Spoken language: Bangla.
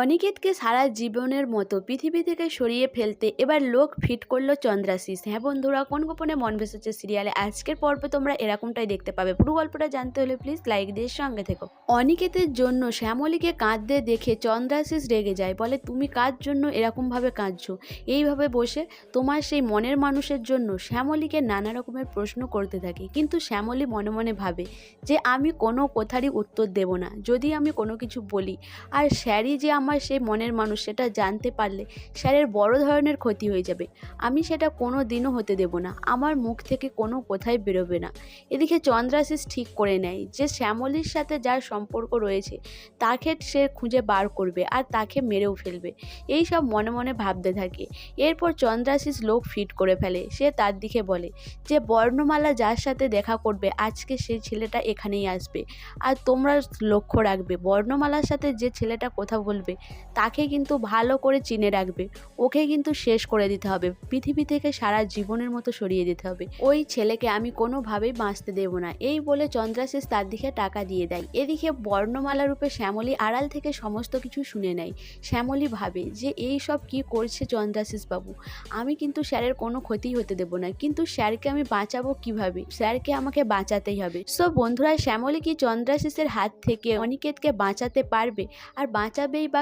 অনিকেতকে সারা জীবনের মতো পৃথিবী থেকে সরিয়ে ফেলতে এবার লোক ফিট করল চন্দ্রাশিস। হ্যাঁ বন্ধুরা, কোন গোপনে মন ভেসেছে সিরিয়ালে আজকের পর্বে তোমরা এরকমটাই দেখতে পাবে। পুরো গল্পটা জানতে হলে প্লিজ লাইক দিয়ে সঙ্গে থেকো। অনিকেতের জন্য শ্যামলীকে কাঁদতে দেখে চন্দ্রাশিস রেগে যায়। বলে, তুমি কার জন্য এরকমভাবে কাঁদছো? এইভাবে বসে তোমার সেই মনের মানুষের জন্য শ্যামলীকে নানা রকমের প্রশ্ন করতে থাকে। কিন্তু শ্যামলী মনে মনে ভাবে যে, আমি কোনো কথারই উত্তর দেব না। যদি আমি কোনো কিছু বলি, আর স্যারই যে আমার সেই মনের মানুষ, সেটা জানতে পারলে স্যারের বড় ধরনের ক্ষতি হয়ে যাবে। আমি সেটা কোনো দিনও হতে দেব না। আমার মুখ থেকে কোনো কথাই বেরোবে না। এদিকে চন্দ্রাশিস ঠিক করে নেয় যে, শ্যামলীর সাথে যার সম্পর্ক রয়েছে, তাকে সে খুঁজে বার করবে আর তাকে মেরেও ফেলবে। এই সব মনে মনে ভাবতে থাকে। এরপর চন্দ্রাশিস লোক ফিট করে ফেলে। সে তার দিকে বলে, যে বর্ণমালা যার সাথে দেখা করবে, আজকে সেই ছেলেটা এখানেই আসবে। আর তোমরা লক্ষ্য রাখবে, বর্ণমালার সাথে যে ছেলেটা কথা বলবে তাকে কিন্তু ভালো করে চিনে রাখবে। ওকে কিন্তু শেষ করে দিতে হবে। পৃথিবী থেকে সারা জীবনের মতো সরিয়ে দিতে হবে। ওই ছেলেকে আমি কোনোভাবেই বাঁচতে দেব না। এই বলে চন্দ্রাশিস তার দিকে টাকা দিয়ে দেয়। এদিকে বর্ণমালা রূপে শ্যামলী আড়াল থেকে সমস্ত কিছু শুনে নেয়। শ্যামলী ভাবে যে এই সব কি করছে চন্দ্রাশিস বাবু? আমি কিন্তু স্যারের কোনো ক্ষতি হতে দেব না। কিন্তু স্যারকে আমি বাঁচাবো কীভাবে? স্যারকে আমাকে বাঁচাতেই হবে। সো বন্ধুরা, শ্যামলী কি চন্দ্রাশিসের হাত থেকে অনিকেতকে বাঁচাতে পারবে? আর বাঁচাবেই বা